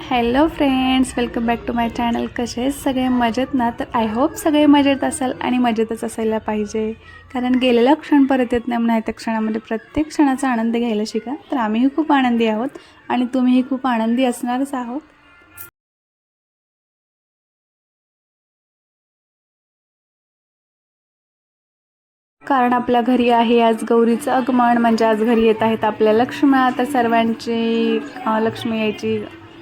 Hello friends welcome back to my channel. कसे सगळे? मजेत ना? तर आय होप सगळे मजेत असाल आणि मजेतच असायला पाहिजे. कारण गेलेला क्षण परत येत नाही म्हणून त्या क्षणामध्ये प्रत्येक क्षणाचा आनंद घ्यायला शिका. तर आम्हीही खूप आनंदी आहोत आणि तुम्हीही खूप आनंदी असणारच आहोत. कारण आपल्या घरी आहे आज गौरीचं आगमन. म्हणजे आज घरी येत आहेत आपल्या लक्ष्म्या तर सर्वांची लक्ष्मी यायची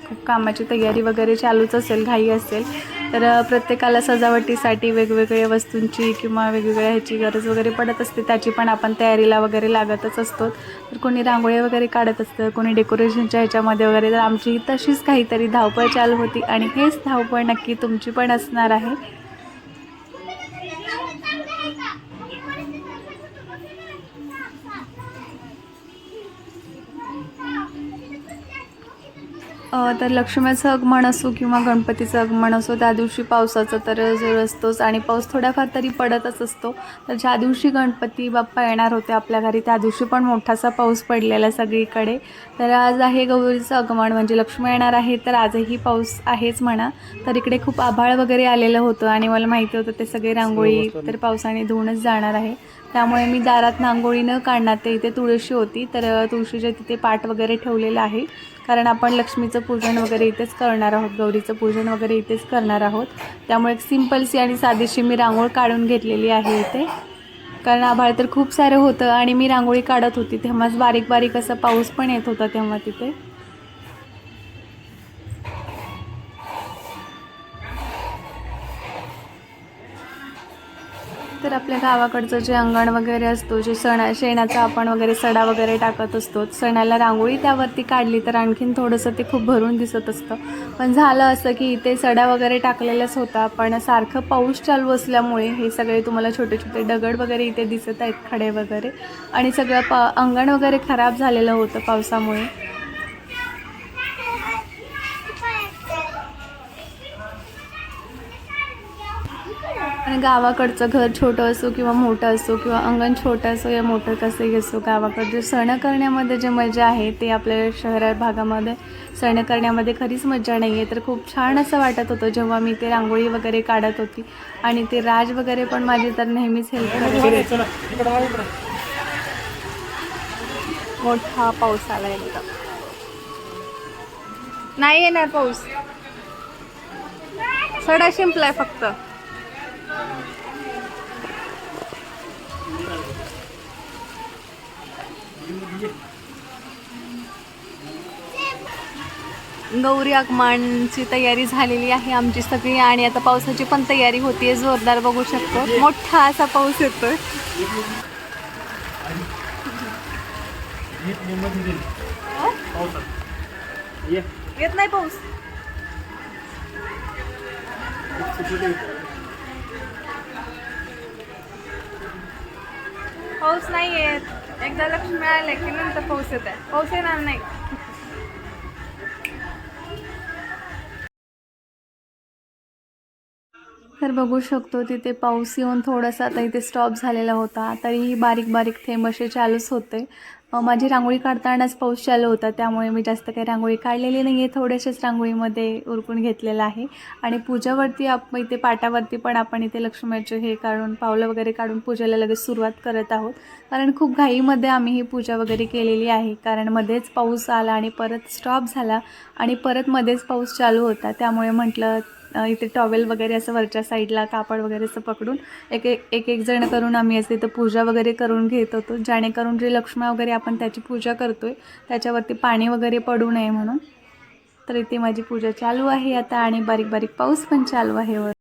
खूप कामाची तयारी वगैरे चालूच असेल घाई असेल तर प्रत्येकाला सजावटीसाठी वेगवेगळ्या वस्तूंची किंवा वेगवेगळ्या ह्याची गरज वगैरे पडत असते त्याची पण आपण तयारीला वगैरे लागतच असतो. तर कोणी रांगोळी वगैरे काढत असतं कोणी डेकोरेशनच्या ह्याच्यामध्ये वगैरे तर आमची तशीच काहीतरी धावपळ चालू होती आणि हेच धावपळ नक्की तुमची पण असणार आहे. तर लक्ष्मीचं आगमन असो किंवा गणपतीचं आगमन असो त्या दिवशी पावसाचा तर जोर असतोच. आणि पाऊस थोडाफार तरी पडतच असतो. तर ज्या दिवशी गणपती बाप्पा येणार होते आपल्या घरी त्या दिवशी पण मोठासा पाऊस पडलेला सगळीकडे. तर आज आहे गौरीचं आगमन. म्हणजे लक्ष्मी येणार आहे तर आजही पाऊस आहेच म्हणा. तर इकडे खूप आभाळ वगैरे आलेलं होतं आणि मला माहिती होतं ते सगळे रांगोळी तर पावसाने धुवूनच जाणार आहे. त्यामुळे मी दारात रांगोळी न काढणार ते इथे तुळशी होती. तर अ, तुळशीच्या तिथे पाट वगैरे ठेवलेलं आहे. कारण आपण लक्ष्मीचं पूजन वगैरे इथेच करणार आहोत गौरीचं पूजन वगैरे इथेच करणार आहोत. त्यामुळे एक सिम्पलशी आणि साधीशी मी रांगोळ काढून घेतलेली आहे इथे. कारण आभाळ तर खूप सारं होतं आणि मी रांगोळी काढत होती तेव्हाच बारीक बारीक असा पाऊस पण येत होता तेव्हा तिथे. तर आपल्या गावाकडचं जे अंगण वगैरे असतो जे सणा शेणाचा आपण वगैरे सडा वगैरे टाकत असतो सणाला रांगोळी त्यावरती काढली तर आणखीन थोडंसं ते खूप भरून दिसत असतं. पण झालं असं की इथे सडा वगैरे टाकलेलाच होता पण सारखं पाऊस चालू असल्यामुळे हे सगळे तुम्हाला छोटे छोटे दगड वगैरे इथे दिसत आहेत खडे वगैरे. आणि सगळं पा अंगण वगैरे खराब झालेलं होतं पावसामुळे. आणि गावाकडचं घर छोटं असो किंवा मोठं असो किंवा अंगण छोटं असो या मोठं कसंही असो गावाकडचं सण करण्यामध्ये जे मजा आहे ते आपल्या शहरा भागामध्ये सण करण्यामध्ये खरीच मजा नाही आहे तर खूप छान असं वाटत होतं जेव्हा मी ते रांगोळी वगैरे काढत होती. आणि ते राज वगैरे पण माझी तर नेहमीच हेल्प. मोठा पाऊस आला एकदम नाही येणार पाऊस. सडा शिंपलाय फक्त. गौरी आगमनची तयारी झालेली आहे आमची सगळी आणि आता पावसाची पण तयारी होतीये जोरदार बघू शकतो. मोठा असा पाऊस येतोय. येत नाही पाऊस. पाऊस नाही येत एकदा लक्ष मिळालं की नंतर पाऊस येत आहे पाऊस येणार नाही. तर बघू शकतो तिथे पाऊस येऊन थोडासा आता इथे स्टॉप झालेला होता. तरीही बारीक बारीक थेंब असे चालूच होते. माझी रांगोळी काढतानाच पाऊस चालू होता त्यामुळे मी जास्त काही रांगोळी काढलेली नाही आहे थोड्याशाच रांगोळीमध्ये उरकून घेतलेलं आहे. आणि पूजावरती आप इथे पाटावरती पण आपण इथे लक्ष्मीचे हे काढून पावलं वगैरे काढून पूजेला लगेच सुरुवात करत आहोत. कारण खूप घाईमध्ये आम्ही ही पूजा वगैरे केलेली आहे. कारण मध्येच पाऊस आला आणि परत स्टॉप झाला आणि परत मध्येच पाऊस चालू होता. त्यामुळे म्हटलं इथे टॉवेल वगैरे असं वरच्या साईडला कापड वगैरे असं पकडून एक एक एक एक जण करून आम्ही असं इथं पूजा वगैरे करून घेत होतो. जेणेकरून जे लक्ष्म्या वगैरे आपण त्याची पूजा करतो आहे त्याच्यावरती पाणी वगैरे पडू नये म्हणून. तर इथे माझी पूजा चालू आहे आता आणि बारीक बारीक पाऊस पण चालू आहे वर.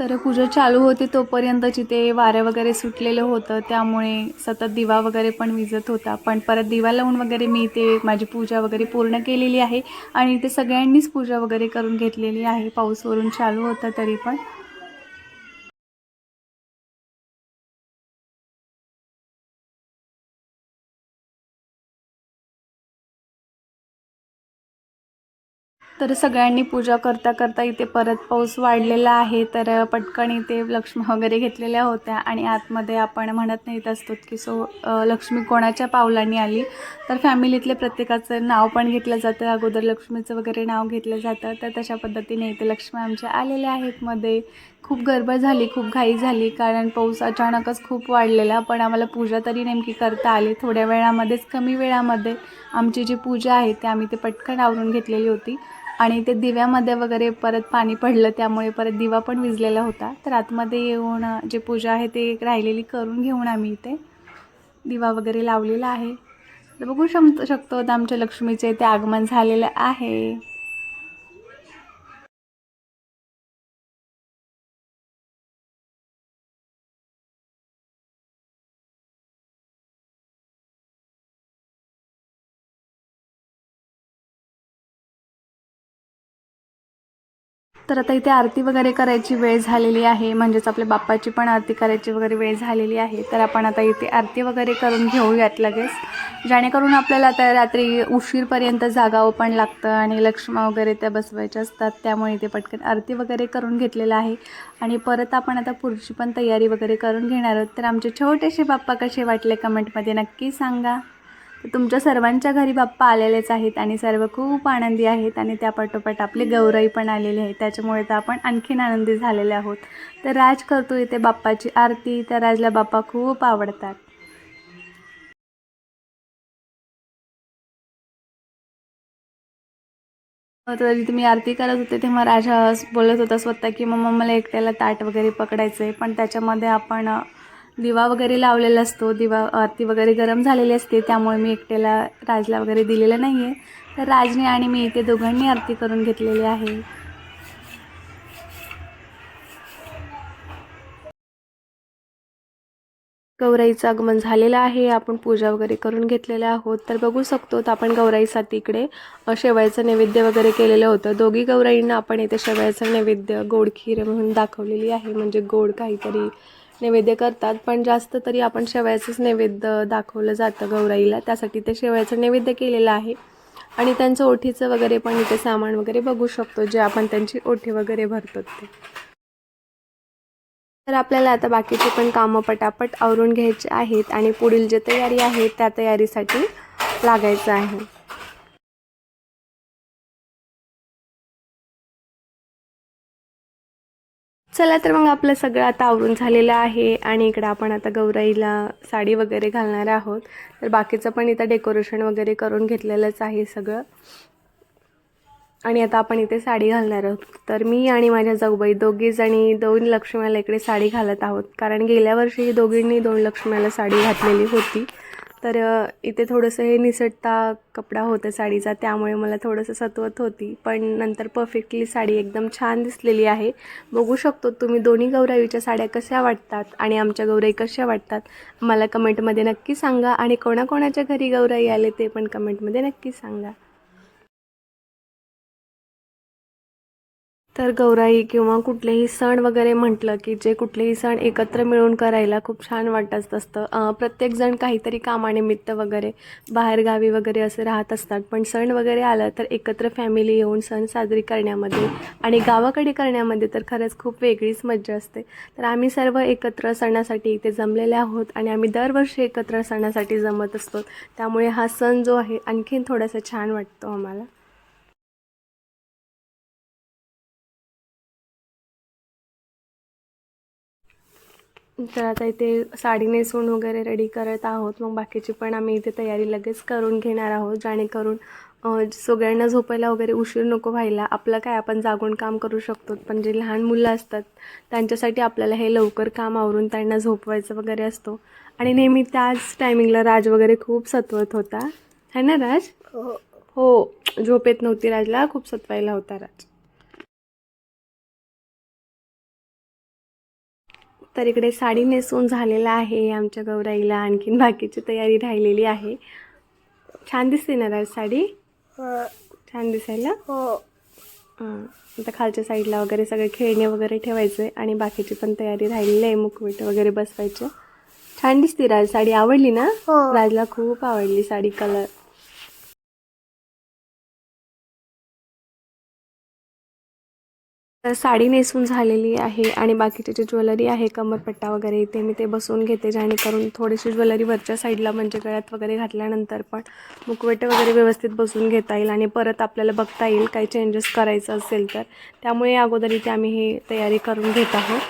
तर पूजा चालू होती तोपर्यंत जिथे वारं वगैरे सुटलेलं होतं. त्यामुळे सतत दिवा वगैरे पण विजत होता. पण परत दिवा लावून वगैरे मी इथे माझी पूजा वगैरे पूर्ण केलेली आहे. आणि इथे सगळ्यांनीच पूजा वगैरे करून घेतलेली आहे. पाऊस वरून चालू होता तरी पण. तर सगळ्यांनी पूजा करता करता इथे परत पाऊस वाढलेला आहे. तर पटकन इथे लक्ष्मी वगैरे घेतलेल्या होत्या आणि आतमध्ये आपण म्हणत नाहीत असतो की सो लक्ष्मी कोणाच्या पावलांनी आली. तर फॅमिलीतले प्रत्येकाचं नाव पण घेतलं जातं. अगोदर लक्ष्मीचं वगैरे नाव घेतलं जातं. तर तशा पद्धतीने इथे लक्ष्मी आमच्या आलेल्या आहेत मध्ये. खूप गडबड झाली खूप घाई झाली कारण पाऊस अचानकच खूप वाढलेला. पण आम्हाला पूजा तरी नेमकी करता आली. थोड्या वेळामध्येच कमी वेळामध्ये आमची जी पूजा आहे ते आम्ही ते पटकन आवरून घेतलेली होती. आणि ते दिव्यामध्ये वगैरे परत पाणी पडलं त्यामुळे परत दिवा पण विजलेला होता. तर आतमध्ये येऊन जे पूजा आहे ते राहिलेली करून घेऊन आम्ही इथे दिवा वगैरे लावलेला आहे. तर बघू शम शकतो आमच्या लक्ष्मीचे ते आगमन झालेलं आहे. तर आता इथे आरती वगैरे करायची वेळ झालेली आहे. म्हणजेच आपल्या बाप्पाची पण आरती करायची वगैरे वेळ झालेली आहे. तर आपण आता इथे आरती वगैरे करून घेऊयात लगेच. जेणेकरून आपल्याला आता रात्री उशीरपर्यंत जागावं पण लागतं आणि लक्ष्मा वगैरे त्या बसवायच्या असतात. त्यामुळे इथे पटकन आरती वगैरे करून घेतलेलं आहे. आणि परत आपण आता पुढची पण तयारी वगैरे करून घेणार आहोत. तर आमचे छोटेसे बाप्पा कसे वाटले कमेंटमध्ये नक्की सांगा. तर तुमच्या सर्वांच्या घरी बाप्पा आलेलेच आहेत आणि सर्व खूप आनंदी आहेत आणि त्या पाठोपाठ आपले गौराई पण आलेले आहेत. त्याच्यामुळे तर आपण आणखीन आनंदी झालेले आहोत. तर राज करतो इथे बाप्पाची आरती. त्या राजला बाप्पा खूप आवडतात. तर इथे मी आरती करत होते तेव्हा राजा बोलत होता स्वतः की मग मला एकट्याला ताट वगैरे पकडायचं आहे पण त्याच्यामध्ये आपण दिवा वगैरे लावलेला असतो. दिवा आरती वगैरे गरम झालेली असते. त्यामुळे मी एकट्याला राजला वगैरे दिलेलं नाही आहे तर राजने आणि मी इथे दोघांनी आरती करून घेतलेली आहे. गौराईचं आगमन झालेलं आहे. आपण पूजा वगैरे करून घेतलेल्या आहोत. तर बघू शकतो तर आपण गौराईसाठी इकडे शेवयाचं नैवेद्य वगैरे केलेलं होतं. दोघी गौराईंना आपण इथे शेवयाचं नैवेद्य गोड खीर म्हणून दाखवलेली आहे. म्हणजे गोड काहीतरी नैवेद्य करतात पण जास्त तरी आपण शेवयाचंच नैवेद्य दाखवलं जातं गौराईला. त्यासाठी ते शेवयाचं नैवेद्य केलेलं आहे. आणि त्यांचं ओठीचं वगैरे पण इथे सामान वगैरे बघू शकतो जे आपण त्यांची ओठी वगैरे भरतो ते तर आपल्याला आता बाकीचे पण कामं पटापट आवरून घ्यायचे आहेत आणि पुढील जे तयारी आहे त्या तयारीसाठी लागायचं आहे. चला तर मग आपलं सगळं आता आवरून झालेलं आहे आणि इकडं आपण आता गौराईला साडी वगैरे घालणार आहोत. तर बाकीचं पण इथं डेकोरेशन वगैरे करून घेतलेलंच आहे सगळं. आणि आता आपण इथे साडी घालणार आहोत. तर मी आणि माझ्या जाऊबाई दोघी जणी दोन लक्ष्म्याला इकडे साडी घालत आहोत. कारण गेल्या वर्षी दोघींनी दोन लक्ष्म्याला साडी घातलेली होती. तर इथे थोडंसं हे निसटता कपडा होता साडीचा त्यामुळे मला थोडंसं सतवत होती. पण नंतर परफेक्टली साडी एकदम छान दिसलेली आहे. बघू शकतो तुम्ही दोन्ही गौराईच्या साड्या कशा वाटतात आणि आमच्या गौराई कशा वाटतात. मला कमेंटमध्ये नक्की सांगा आणि कोणाकोणाच्या घरी गौराई आले ते पण कमेंटमध्ये नक्की सांगा. तर गौराई किंवा कुठलेही सण वगैरे म्हटलं की जे कुठलेही सण एकत्र मिळून करायला खूप छान वाटत असतं. प्रत्येकजण काहीतरी कामानिमित्त वगैरे बाहेरगावी वगैरे असे राहत असतात. पण सण वगैरे आलं तर एकत्र फॅमिली येऊन सण साजरी करण्यामध्ये आणि गावाकडे करण्यामध्ये तर खरंच खूप वेगळीच मज्जा असते. तर आम्ही सर्व एकत्र सणासाठी इथे जमलेले आहोत आणि आम्ही दरवर्षी एकत्र सणासाठी जमत असतो. त्यामुळे हा सण जो आहे आणखीन थोडासा छान वाटतो आम्हाला. तर आता इथे साडी नेसवून वगैरे रेडी करत आहोत. मग बाकीची पण आम्ही इथे तयारी लगेच करून घेणार आहोत. जेणेकरून सगळ्यांना झोपायला वगैरे उशीर नको व्हायला. आपलं काय आपण जागून काम करू शकतो. पण जे लहान मुलं असतात त्यांच्यासाठी आपल्याला हे लवकर काम आवरून त्यांना झोपवायचं वगैरे असतो. आणि नेहमी त्याच टायमिंगला राज वगैरे खूप सतवत होता. है ना राज? हो. झोप येत नव्हती राजला. खूप सतवायला होता राज. तर इकडे साडी नेसून झालेला आहे आमच्या गौराईला. आणखीन बाकीची तयारी राहिलेली आहे. छान दिसते ना राज साडी? छान दिसायला? हां. आता खालच्या साईडला वगैरे सगळे खेळणे वगैरे ठेवायचे आणि बाकीची पण तयारी राहिलेली आहे मुखवट वगैरे बसवायचं. छान दिसते राज साडी. आवडली ना? राजला खूप आवडली साडी कलर तर साडी नेसून झालेली आहे आणि बाकीची जी ज्वेलरी आहे कमरपट्टा वगैरे इथे मी ते बसवून घेते जेणेकरून थोडीशी ज्वेलरी वरच्या साईडला म्हणजे गळ्यात वगैरे घातल्यानंतर पण मुकवटे वगैरे व्यवस्थित बसून घेता येईल आणि परत आपल्याला बघता येईल काही चेंजेस करायचं असेल तर. त्यामुळे अगोदर इथे आम्ही ही तयारी करून घेत आहोत.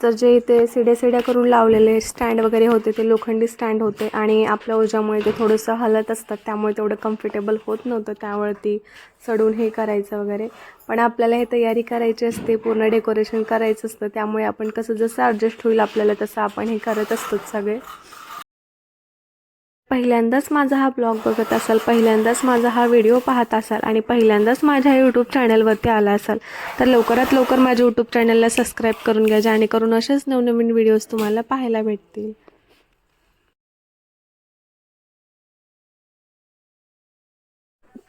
तर जे इथे सिड्या सिड्या करून लावलेले स्टँड वगैरे होते ते लोखंडी स्टँड होते आणि आपल्या ओझ्यामुळे ते थोडंसं हलत असतात त्यामुळे तेवढं कम्फर्टेबल होत नव्हतं. त्यावरती चढून हे करायचं वगैरे. पण आपल्याला हे तयारी करायची असते पूर्ण डेकोरेशन करायचं असतं त्यामुळे आपण कसं जसं ॲडजस्ट होईल आपल्याला तसं आपण हे करत असतोच सगळे. पहिल्यांदाच माझा हा ब्लॉग बघत असाल पहिल्यांदाच माझा हा व्हिडिओ पाहत असाल आणि पहिल्यांदाच माझ्या यूट्यूब चॅनलवरती आला असाल तर लवकरात लवकर माझ्या यूट्यूब चॅनलला सबस्क्राईब करून घ्या जेणेकरून असेच नवनवीन व्हिडिओज तुम्हाला पाहायला भेटतील.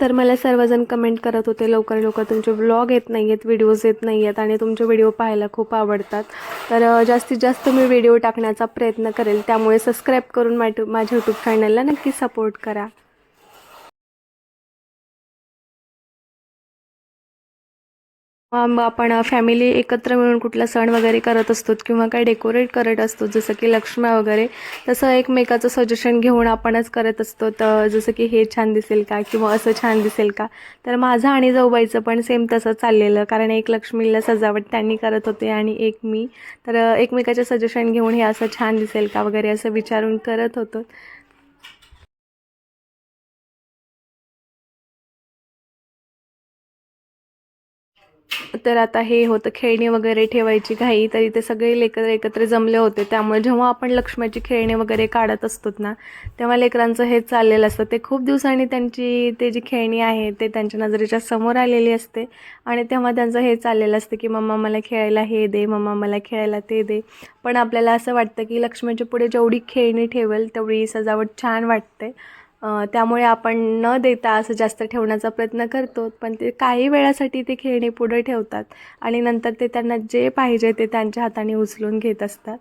तर मला सर्वजण कमेंट करत होते लवकर लवकर. तुमचे व्लॉग येत नाही आहेत व्हिडिओज येत नाही आहेत आणि तुमचे व्हिडिओ पाहायला खूप आवडतात. तर जास्तीत जास्त मी व्हिडिओ टाकण्याचा प्रयत्न करेल. त्यामुळे सबस्क्राईब करून माझ्या माझ्या यूट्यूब चॅनलला नक्की सपोर्ट करा. मग आपण फॅमिली एकत्र मिळून कुठला सण वगैरे करत असतो किंवा काय डेकोरेट करत असतो जसं की लक्ष्म्या वगैरे तसं एकमेकाचं सजेशन घेऊन आपणच करत असतो. तर जसं की हे छान दिसेल का किंवा असं छान दिसेल का? तर माझं आणि जाऊबाईचं पण सेम तसं चाललेलं. कारण एक लक्ष्मीला सजावट त्यांनी करत होते आणि एक मी. तर एकमेकाचे सजेशन घेऊन हे असं छान दिसेल का वगैरे असं विचारून करत होतो. तर आता हे होतं खेळणी वगैरे ठेवायची घाई तर इथे सगळे लेकर एकत्र जमले होते. त्यामुळे जेव्हा आपण लक्ष्म्याची खेळणी वगैरे काढत असतो ना तेव्हा लेकरांचं हे चाललेलं असतं. ते खूप दिवसांनी त्यांची ते जी खेळणी आहे ते त्यांच्या नजरेच्या समोर आलेली असते. आणि तेव्हा त्यांचं हे चाललेलं असतं की मम्मा मला खेळायला हे दे मम्मा मला खेळायला ते दे. पण आपल्याला असं वाटतं की लक्ष्म्याच्या पुढे जेवढी खेळणी ठेवेल तेवढी सजावट छान वाटते. त्यामुळे आपण न देता असं जास्त ठेवण्याचा प्रयत्न करतो. पण ते काही वेळासाठी ते खेळणी पुढे ठेवतात आणि नंतर ते त्यांना जे पाहिजे ते त्यांच्या हाताने उचलून घेत असतात.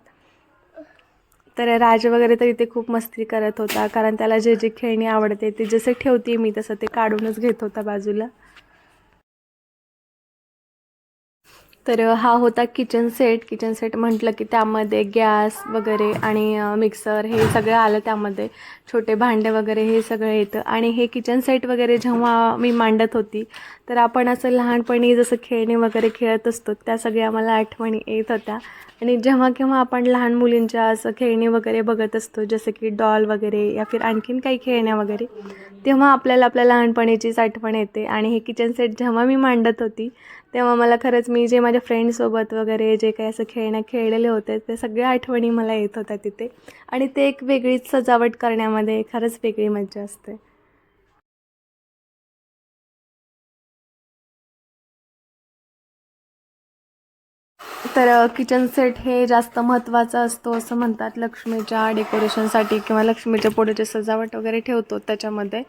तर राज वगैरे तर इथे खूप मस्ती करत होता. कारण त्याला जे जे खेळणी आवडते ते जसं ठेवते मी तसं ते काढूनच घेत होता बाजूला. तर हा होता किचन सेट किचन सेट म्हटलं की त्यामध्ये गॅस वगैरे आणि मिक्सर हे सगळं आलं त्यामध्ये. छोटे भांडे वगैरे हे सगळं येतं. आणि हे किचन सेट वगैरे जेव्हा मी मांडत होती तर आपण असं लहानपणी जसं खेळणी वगैरे खेळत असतो त्या सगळ्या मला आठवणी येत होत्या. आणि जेव्हा केव्हा आपण लहान मुलींच्या असं खेळणी वगैरे बघत असतो जसं की डॉल वगैरे या फिर आणखीन काही खेळण्या वगैरे तेव्हा आपल्याला आपल्या लहानपणीचीच आठवण येते. आणि हे किचन सेट जेव्हा मी मांडत होती तेव्हा मला खरंच मी जे माझ्या फ्रेंडसोबत वगैरे जे काही असं खेळण्या खेळलेले होते ते सगळ्या आठवणी मला येत होत्या तिथे. आणि ते एक वेगळीच सजावट करण्यामध्ये खरंच वेगळी मज्जा असते. तर किचन सेट हे जास्त महत्त्वाचं असतो असं म्हणतात. लक्ष्मीच्या डेकोरेशनसाठी किंवा लक्ष्मीच्या पुढे जे सजावट वगैरे ठेवतो त्याच्यामध्ये.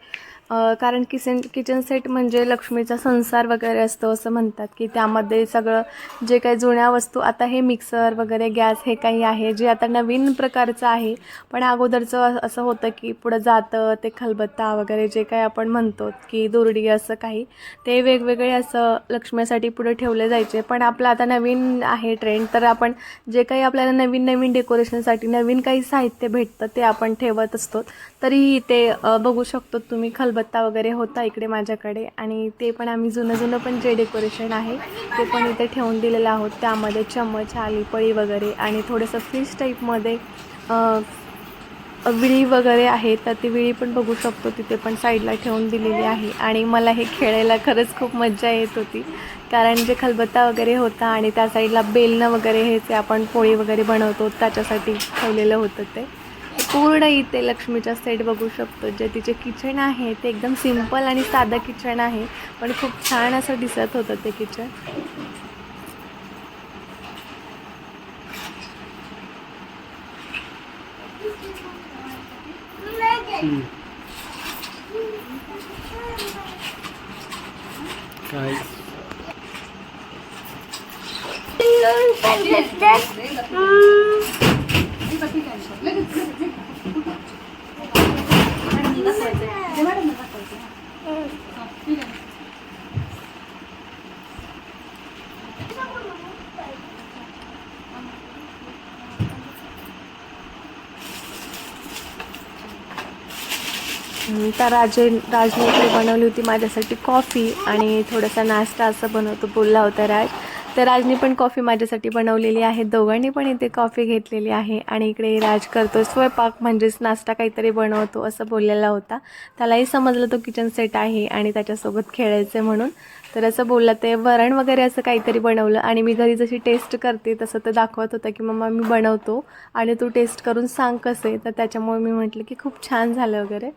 कारण किचन किचन सेट म्हणजे लक्ष्मीचा संसार वगैरे असतो असं म्हणतात की त्यामध्ये सगळं जे काही जुन्या वस्तू आता हे मिक्सर वगैरे गॅस हे काही आहे जे आता नवीन प्रकारचं आहे. पण अगोदरचं असं होतं की पुढं जातं ते खलबत्ता वगैरे जे काही आपण म्हणतो की दुर्डी असं काही ते वेगवेगळे असं लक्ष्मीसाठी पुढे ठेवले जायचे. पण आपलं आता नवीन आहे ट्रेंड तर आपण जे काही आपल्याला नवीन नवीन डेकोरेशनसाठी नवीन काही साहित्य भेटतं ते आपण ठेवत असतो. तरीही ते बघू शकतो तुम्ही खल खलबत्ता वगैरे होता इकडे माझ्याकडे आणि ते पण आम्ही जुनं जुनं पण जे डेकोरेशन आहे ते पण इथे ठेवून दिलेलं आहोत. त्यामध्ये चम्मच आली पळी वगैरे आणि थोडंसं फिश टाईपमध्ये विळी वगैरे आहे तर ती विळी पण बघू शकतो. तिथे पण साईडला ठेवून दिलेली आहे आणि मला हे खेळायला खरंच खूप मज्जा येत होती. कारण जे खलबत्ता वगैरे होता आणि त्या साईडला बेलणं वगैरे हे जे आपण पोळी वगैरे बनवतो त्याच्यासाठी ठेवलेलं होतं ते. पूर्ण इथे लक्ष्मीचा सेट बघू शकतो. जे तिचे किचन आहे ते एकदम सिंपल आणि साधं किचन आहे. पण खूप छान असं दिसत होतं ते किचन काय दाखवायचं जे मॅडमला दाखवायचं हां ठीक आहे आता तर राजे राजने इकडे बनवली होती माझ्यासाठी कॉफी आणि थोडासा नाश्ता असं बनवतो बोलला होता राज. तर राजने पण कॉफी माझ्यासाठी बनवलेली आहे. दोघांनी पण इथे कॉफी घेतलेली आहे आणि इकडे राज करतो. स्वयंपाक म्हणजेच नाश्ता काहीतरी बनवतो असं बोललेला होता. त्यालाही समजलं तो किचन सेट आहे आणि त्याच्यासोबत खेळायचं म्हणून. तर असं बोलला ते वरण वगैरे असं काहीतरी बनवलं आणि मी घरी जशी टेस्ट करते तसं तर दाखवत होतं की मम्मा मी बनवतो आणि तू टेस्ट करून सांग कसे. तर त्याच्यामुळे मी म्हटलं की खूप छान झालं वगैरे.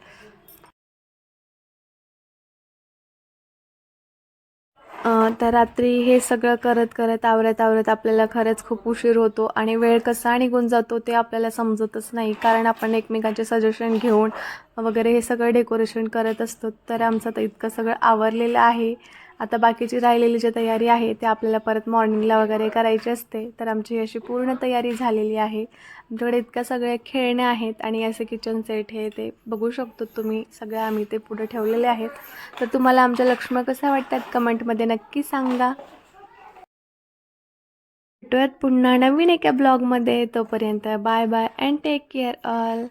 तर रात्री हे सगळं करत करत आवरत आवरत आपल्याला खरंच खूप उशीर होतो आणि वेळ कसा निघून जातो ते आपल्याला समजतच नाही. कारण आपण एकमेकांचे सजेशन घेऊन वगैरे हे सगळं डेकोरेशन करत असतो. तर आमचं तर इतकं सगळं आवरलेलं आहे. आता बाकीची राहिलेली जी तयारी आहे ते आपल्याला परत मॉर्निंगला वगैरे करायची असते. तर आमची अशी पूर्ण तयारी झालेली आहे. आमच्याकडे इतक्या सगळ्या खेळण्या आहेत आणि असे किचन सेट हे ते बघू शकतो तुम्ही. सगळ्या आम्ही ते पुढे ठेवलेले आहेत. तर तुम्हाला आमच्या लक्ष्म्या कशा वाटतात कमेंटमध्ये नक्की सांगा. भेटूयात पुन्हा नवीन एका ब्लॉगमध्ये तोपर्यंत bye bye and take care all